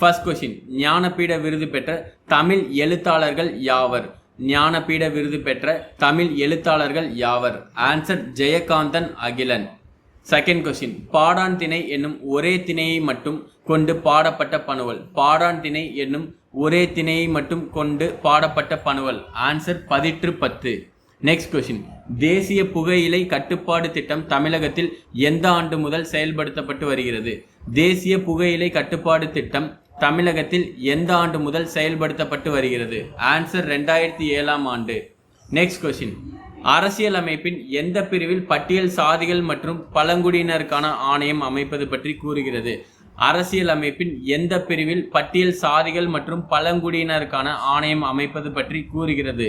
First question ஞானபீட விருது பெற்ற தமிழ் எழுத்தாளர்கள் யாவர்? ஞானபீட விருது பெற்ற தமிழ் எழுத்தாளர்கள் யாவர்? Answer Jayakanthan Akilan. Second question பாடான் திணை என்னும் ஒரே திணையை மட்டும் கொண்டு பாடப்பட்ட பணுவல். பாடான் திணை என்னும் ஒரே திணையை மட்டும் கொண்டு பாடப்பட்ட பணுவல். ஆன்சர் பதிற்று பத்து. நெக்ஸ்ட் கொஸ்டின் தேசிய புகையிலை கட்டுப்பாடு திட்டம் தமிழகத்தில் எந்த ஆண்டு முதல் செயல்படுத்தப்பட்டு வருகிறது? தேசிய புகையிலை கட்டுப்பாடு திட்டம் தமிழகத்தில் எந்த ஆண்டு முதல் செயல்படுத்தப்பட்டு வருகிறது? ஆன்சர் ரெண்டாயிரத்தி ஏழாம் ஆண்டு. நெக்ஸ்ட் கொஸ்டின் அரசியலமைப்பின் எந்த பிரிவில் பட்டியல் சாதிகள் மற்றும் பழங்குடியினருக்கான ஆணையம் அமைப்பது பற்றி கூறுகிறது? அரசியலமைப்பின் எந்த பிரிவில் பட்டியல் சாதிகள் மற்றும் பழங்குடியினருக்கான ஆணையம் அமைப்பது பற்றி கூறுகிறது?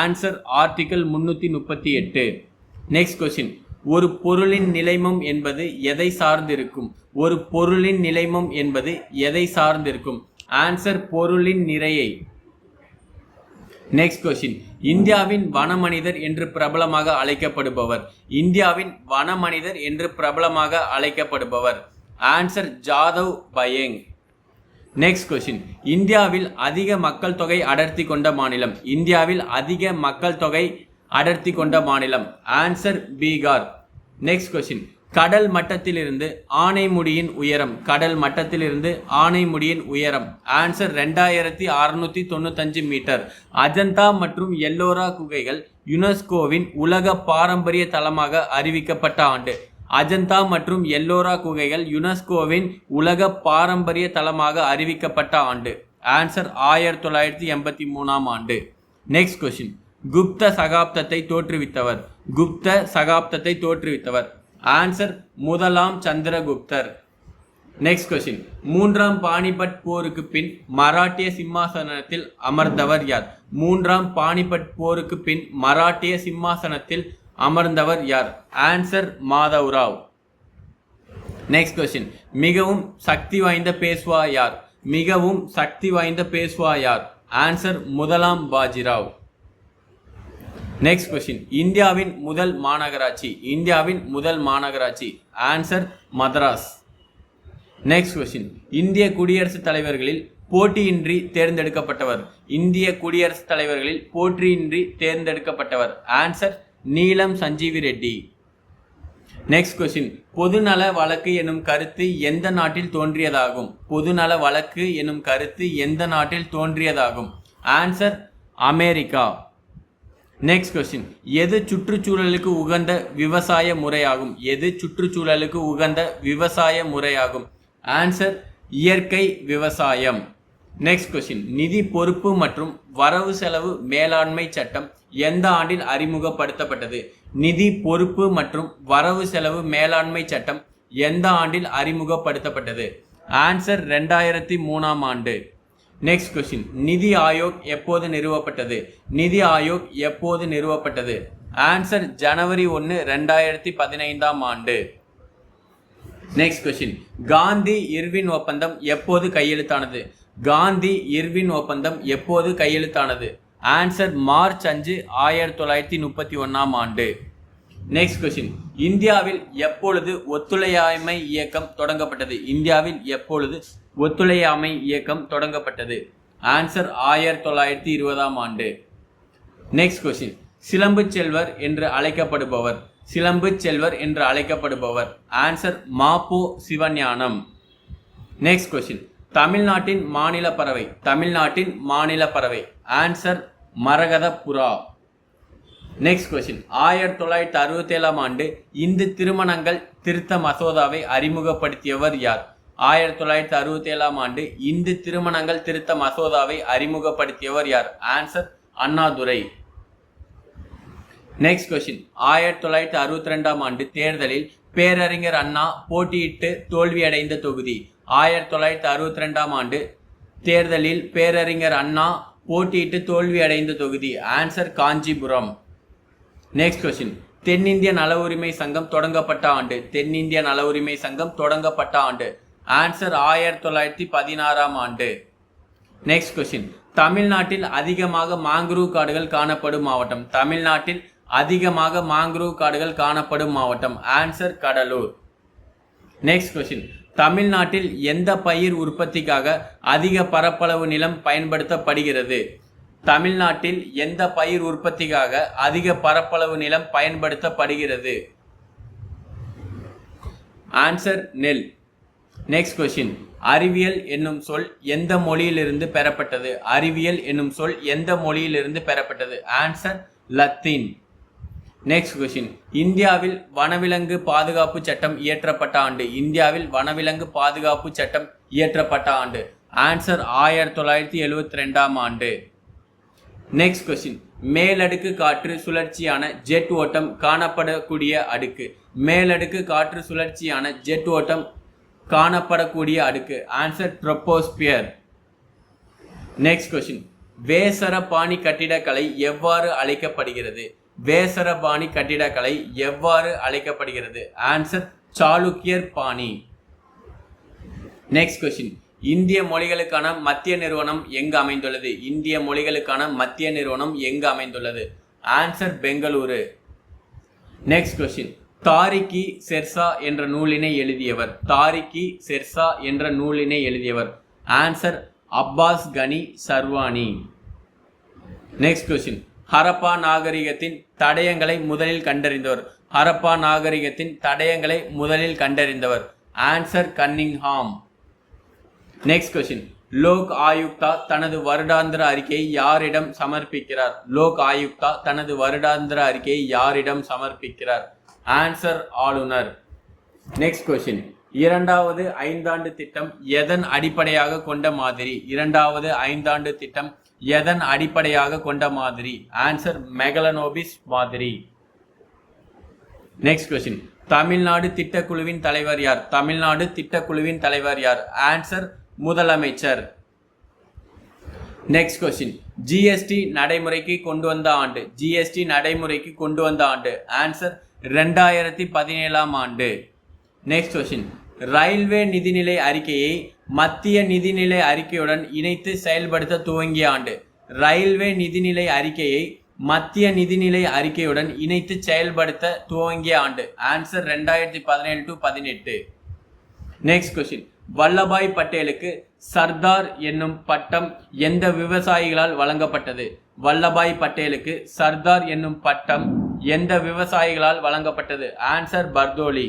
ஆன்சர் ஆர்டிகல் முன்னூற்றி முப்பத்தி எட்டு. நெக்ஸ்ட் கொஸ்டின் ஒரு பொருளின் நிலைமம் என்பது எதை சார்ந்திருக்கும்? ஒரு பொருளின் நிலைமம் என்பது எதை சார்ந்திருக்கும்? ஆன்சர் பொருளின் நிறையை. நெக்ஸ்ட் கொஸ்டின் இந்தியாவின் வனமனிதர் என்று பிரபலமாக அழைக்கப்படுபவர். இந்தியாவின் வனமனிதர் என்று பிரபலமாக அழைக்கப்படுபவர். Answer Jadav Payeng. Next question இந்தியாவில் அதிக மக்கள் தொகை அடர்த்தி கொண்ட மாநிலம். இந்தியாவில் அதிக மக்கள் தொகை அடர்த்தி கொண்ட மாநிலம். ஆன்சர் பீகார் நெக்ஸ்ட் கொஸ்டின் கடல் மட்டத்திலிருந்து ஆனைமுடியின் உயரம். கடல் மட்டத்திலிருந்து ஆனைமுடியின் உயரம். ஆன்சர் ரெண்டாயிரத்தி அறுநூத்தி தொண்ணூத்தஞ்சு மீட்டர் அஜந்தா மற்றும் எல்லோரா குகைகள் யுனெஸ்கோவின் உலக பாரம்பரிய தளமாக அறிவிக்கப்பட்ட ஆண்டு. அஜந்தா மற்றும் எல்லோரா குகைகள் யுனெஸ்கோவின் உலக பாரம்பரிய தளமாக அறிவிக்கப்பட்ட ஆண்டு. ஆன்சர் ஆயிரத்தி தொள்ளாயிரத்தி எண்பத்தி மூணாம் ஆண்டு. நெக்ஸ்ட் கொஸ்டின் குப்த சகாப்தத்தை தோற்றுவித்தவர். குப்த சகாப்தத்தை தோற்றுவித்தவர். ஆன்சர் முதலாம் சந்திரகுப்தர். நெக்ஸ்ட் கொஸ்டின் மூன்றாம் பாணிபட் போருக்கு பின் மராட்டிய சிம்மாசனத்தில் அமர்ந்தவர் யார்? மூன்றாம் பாணிபட் போருக்கு பின் மராட்டிய சிம்மாசனத்தில் அமர்ந்தவர் யார்? ஆன்சர் மாதவ்ராவ். நெக்ஸ்ட் கொஸ்டின் மிகவும் சக்தி வாய்ந்த பேசுவா யார்? மிகவும் சக்தி வாய்ந்த பேசுவா யார்? ஆன்சர் முதலாம் பாஜிராவ். நெக்ஸ்ட் கொஸ்டின் இந்தியாவின் முதல் மாநகராட்சி. இந்தியாவின் முதல் மாநகராட்சி. ஆன்சர் மதராஸ் நெக்ஸ்ட் கொஸ்டின் இந்திய குடியரசுத் தலைவர்களில் போட்டியின்றி தேர்ந்தெடுக்கப்பட்டவர். இந்திய குடியரசுத் தலைவர்களில் போட்டியின்றி தேர்ந்தெடுக்கப்பட்டவர். ஆன்சர் நீலம் சஞ்சீவி ரெட்டி. நெக்ஸ்ட் கொஸ்டின் பொதுநல வழக்கு எனும் கருத்து எந்த நாட்டில் தோன்றியதாகும்? பொதுநல வழக்கு எனும் கருத்து எந்த நாட்டில் தோன்றியதாகும்? ஆன்சர் அமெரிக்கா நெக்ஸ்ட் கொஸ்டின் எது சுற்றுச்சூழலுக்கு உகந்த விவசாய முறையாகும்? எது சுற்றுச்சூழலுக்கு உகந்த விவசாய முறையாகும்? ஆன்சர் இயற்கை விவசாயம். நெக்ஸ்ட் கொஸ்டின் நிதி பொறுப்பு மற்றும் வரவு செலவு மேலாண்மை சட்டம் எந்த ஆண்டில் அறிமுகப்படுத்தப்பட்டது? நிதி பொறுப்பு மற்றும் வரவு செலவு மேலாண்மை சட்டம் எந்த ஆண்டில் அறிமுகப்படுத்தப்பட்டது? ஆன்சர் ரெண்டாயிரத்தி மூணாம் ஆண்டு. நெக்ஸ்ட் கொஸ்டின் நிதி ஆயோக் எப்போது நிறுவப்பட்டது? நிதி ஆயோக் எப்போது நிறுவப்பட்டது? ஆன்சர் ஜனவரி ஒன்று ரெண்டாயிரத்தி பதினைந்தாம் ஆண்டு. நெக்ஸ்ட் கொஸ்டின் காந்தி இர்வின் ஒப்பந்தம் எப்போது கையெழுத்தானது? காந்தி இர்வின் ஒப்பந்தம் எப்போது கையெழுத்தானது? ஆன்சர் மார்ச் அஞ்சு ஆயிரத்தி தொள்ளாயிரத்தி முப்பத்தி ஒன்றாம் ஆண்டு. நெக்ஸ்ட் கொஸ்டின் இந்தியாவில் எப்பொழுது ஒத்துழையாமை இயக்கம் தொடங்கப்பட்டது? இந்தியாவில் எப்பொழுது ஒத்துழையாமை இயக்கம் தொடங்கப்பட்டது. ஆன்சர் ஆயிரத்தி தொள்ளாயிரத்தி இருபதாம் ஆண்டு. நெக்ஸ்ட் கொஸ்டின் சிலம்பு செல்வர் என்று அழைக்கப்படுபவர். சிலம்பு செல்வர் என்று அழைக்கப்படுபவர். Answer Mapo Sivagnanam. Next question தமிழ்நாட்டின் மாநில பறவை. தமிழ்நாட்டின் மாநில பறவை. ஆன்சர் மரகத புறா நெக்ஸ்ட் கொஸ்டின் ஆயிரத்தி தொள்ளாயிரத்தி அறுபத்தி ஏழாம் ஆண்டு இந்து திருமணங்கள் திருத்த மசோதாவை அறிமுகப்படுத்தியவர் யார்? ஆயிரத்தி தொள்ளாயிரத்தி அறுபத்தி ஏழாம் ஆண்டு இந்து திருமணங்கள் திருத்த மசோதாவை அறிமுகப்படுத்தியவர் யார்? ஆன்சர் அண்ணாதுரை நெக்ஸ்ட் கொஸ்டின் ஆயிரத்தி தொள்ளாயிரத்தி அறுபத்தி ரெண்டாம் ஆண்டு தேர்தலில் பேரறிஞர் அண்ணா போட்டியிட்டு தோல்வியடைந்த தொகுதி. ஆயிரத்தி தொள்ளாயிரத்தி அறுபத்தி ரெண்டாம் ஆண்டு தேர்தலில் பேரறிஞர் அண்ணா போட்டியிட்டு தோல்வி அடைந்த தொகுதி. ஆன்சர் காஞ்சிபுரம். நெக்ஸ்ட் கொஸ்டின் தென்னிந்திய நல உரிமை சங்கம் தொடங்கப்பட்ட ஆண்டு. தென்னிந்திய நல உரிமை சங்கம் தொடங்கப்பட்ட ஆண்டு. ஆன்சர் ஆயிரத்தி தொள்ளாயிரத்தி பதினாறாம் ஆண்டு. நெக்ஸ்ட் கொஸ்டின் தமிழ்நாட்டில் அதிகமாக மாங்குரூவ் காடுகள் காணப்படும் மாவட்டம். தமிழ்நாட்டில் அதிகமாக மாங்குரூவ் காடுகள் காணப்படும் மாவட்டம். ஆன்சர் கடலூர். நெக்ஸ்ட் கொஸ்டின் தமிழ்நாட்டில் எந்த பயிர் உற்பத்திக்காக அதிக பரப்பளவு நிலம் பயன்படுத்தப்படுகிறது? தமிழ்நாட்டில் எந்த பயிர் உற்பத்திக்காக அதிக பரப்பளவு நிலம் பயன்படுத்தப்படுகிறது? ஆன்சர் நெல். நெக்ஸ்ட் கொஸ்டின் அறிவியல் என்னும் சொல் எந்த மொழியிலிருந்து பெறப்பட்டது? அறிவியல் என்னும் சொல் எந்த மொழியிலிருந்து பெறப்பட்டது? ஆன்சர் லத்தீன் நெக்ஸ்ட் கொஸ்டின் இந்தியாவில் வனவிலங்கு பாதுகாப்பு சட்டம் இயற்றப்பட்ட ஆண்டு. இந்தியாவில் வனவிலங்கு பாதுகாப்பு சட்டம் இயற்றப்பட்ட ஆண்டு. ஆன்சர் ஆயிரத்தி தொள்ளாயிரத்தி எழுவத்தி ரெண்டாம் ஆண்டு. நெக்ஸ்ட் கொஸ்டின் மேலடுக்கு காற்று சுழற்சியான ஜெட் ஓட்டம் காணப்படக்கூடிய அடுக்கு. மேலடுக்கு காற்று சுழற்சியான ஜெட் ஓட்டம் காணப்படக்கூடிய அடுக்கு. ஆன்சர் ட்ரோபோஸ்பியர் நெக்ஸ்ட் கொஸ்டின் வேசரபாணி கட்டிடக்கலை எவ்வாறு அழைக்கப்படுகிறது? வேசரபாணி கட்டிடக்கலை எவ்வாறு அழைக்கப்படுகிறது? ஆன்சர் சாளுக்கியர் பாணி. நெக்ஸ்ட் கொஸ்டின் இந்திய மொழிகளுக்கான மத்திய நிறுவனம் எங்கு அமைந்துள்ளது? இந்திய மொழிகளுக்கான மத்திய நிறுவனம் எங்கு அமைந்துள்ளது? ஆன்சர் பெங்களூரு. நெக்ஸ்ட் கொஸ்டின் தாரிக்கி செர்சா என்ற நூலினை எழுதியவர். தாரிக்கி செர்சா என்ற நூலினை எழுதியவர். ஆன்சர் அப்பாஸ் கனி சர்வானி. நெக்ஸ்ட் கொஸ்டின் ஹரப்பா நாகரிகத்தின் தடயங்களை முதலில் கண்டறிந்தவர். ஹரப்பா நாகரிகத்தின் தடயங்களை முதலில் கண்டறிந்தவர். Answer Cunningham. Next question Lok Ayukta தனது வருடாந்திர அறிக்கையை யாரிடம் சமர்ப்பிக்கிறார்? லோக் ஆயுக்தா தனது வருடாந்திர அறிக்கையை யாரிடம் சமர்ப்பிக்கிறார்? ஆன்சர் ஆளுநர் நெக்ஸ்ட் கொஸ்டின் இரண்டாவது ஐந்தாண்டு திட்டம் எதன் அடிப்படையாக கொண்ட மாதிரி? இரண்டாவது ஐந்தாண்டு திட்டம் எதன் அடிப்படையாக கொண்ட மாதிரி? ஆன்சர் மெகலனோபிஸ் மாதிரி. நெக்ஸ்ட் கொஸ்டின் தமிழ்நாடு திட்டக்குழுவின் தலைவர் யார்? தமிழ்நாடு திட்டக்குழுவின் தலைவர் யார்? ஆன்சர் முதலமைச்சர். நெக்ஸ்ட் கொஸ்டின் ஜிஎஸ்டி நடைமுறைக்கு கொண்டு வந்த ஆண்டு. ஜிஎஸ்டி நடைமுறைக்கு கொண்டு வந்த ஆண்டு. ஆன்சர் ரெண்டாயிரத்தி பதினேழாம் ஆண்டு. நெக்ஸ்ட் கொஷின் ரயில்வே நிதிநிலை அறிக்கையை மத்திய நிதிநிலை அறிக்கையுடன் இணைத்து செயல்படுத்த துவங்கிய ஆண்டு. ரயில்வே நிதிநிலை அறிக்கையை மத்திய நிதிநிலை அறிக்கையுடன் இணைத்து செயல்படுத்த துவங்கிய ஆண்டு. ஆன்சர் ரெண்டாயிரத்தி பதினேழு டு பதினெட்டு. நெக்ஸ்ட் கொஸ்டின் வல்லபாய் பட்டேலுக்கு சர்தார் என்னும் பட்டம் எந்த விவசாயிகளால் வழங்கப்பட்டது? வல்லபாய் பட்டேலுக்கு சர்தார் என்னும் பட்டம் எந்த விவசாயிகளால் வழங்கப்பட்டது? Answer Bardoli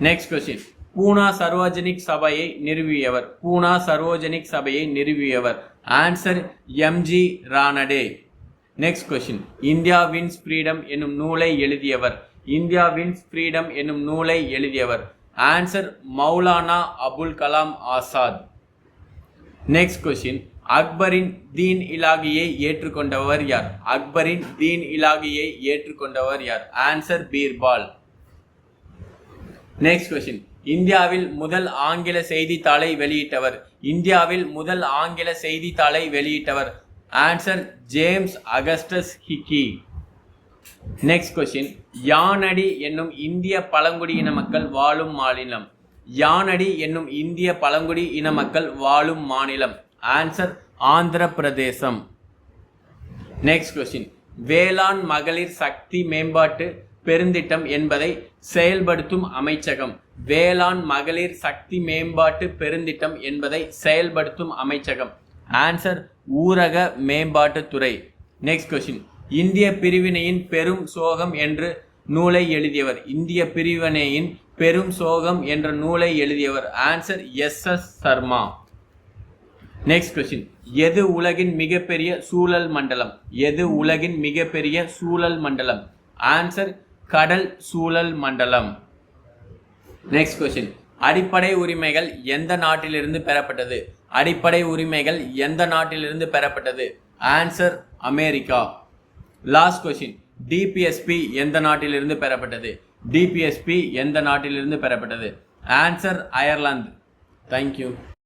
next question Poona Sarvajanik சபையை நிறுவியவர். பூனா சர்வஜனிக் சபையை நிறுவியவர். Answer MG Ranade next question India wins freedom என்னும் நூலை எழுதியவர். இந்தியா வின்ஸ் ஃப்ரீடம் என்னும் நூலை எழுதியவர். Answer Maulana Abul Kalam Azad next question அக்பரின் தீன் இலாகியை ஏற்றுக்கொண்டவர் யார்? அக்பரின் தீன் இலாகியை ஏற்றுக்கொண்டவர் யார்? ஆன்சர் பீர்பால். நெக்ஸ்ட் கொஸ்டின் இந்தியாவில் முதல் ஆங்கில செய்தித்தாளை வெளியிட்டவர். இந்தியாவில் முதல் ஆங்கில செய்தித்தாளை வெளியிட்டவர். Answer James Augustus Hicky next question Yanadi என்னும் இந்திய பழங்குடி இன மக்கள் வாழும் மாநிலம். யானடி என்னும் இந்திய பழங்குடி இன மக்கள் வாழும் மாநிலம். ஆன்சர் ஆந்திர பிரதேசம் நெக்ஸ்ட் கொஸ்டின் வேளாண் மகளிர் சக்தி மேம்பாட்டு பெருந்திட்டம் என்பதை செயல்படுத்தும் அமைச்சகம் வேளாண் மகளிர் சக்தி மேம்பாட்டு பெருந்திட்டம் என்பதை செயல்படுத்தும் அமைச்சகம் ஆன்சர் ஊரக மேம்பாட்டுத்துறை நெக்ஸ்ட் கொஸ்டின் இந்திய பிரிவினையின் பெரும் சோகம் என்று நூலை எழுதியவர் இந்திய பிரிவினையின் பெரும் சோகம் என்ற நூலை எழுதியவர் answer S S Sharma next question எது உலகின் மிகப்பெரிய சூழல் மண்டலம்? எது உலகின் மிகப்பெரிய சூழல் மண்டலம்? ஆன்சர் கடல் சூழல் மண்டலம். நெக்ஸ்ட் கொஸ்டின் அடிப்படை உரிமைகள் எந்த நாட்டிலிருந்து பெறப்பட்டது? அடிப்படை உரிமைகள் எந்த நாட்டிலிருந்து பெறப்பட்டது? Answer America. Last question DPSP எந்த நாட்டிலிருந்து பெறப்பட்டது? டிபிஎஸ்பி எந்த நாட்டிலிருந்து பெறப்பட்டது? Answer Ireland thank you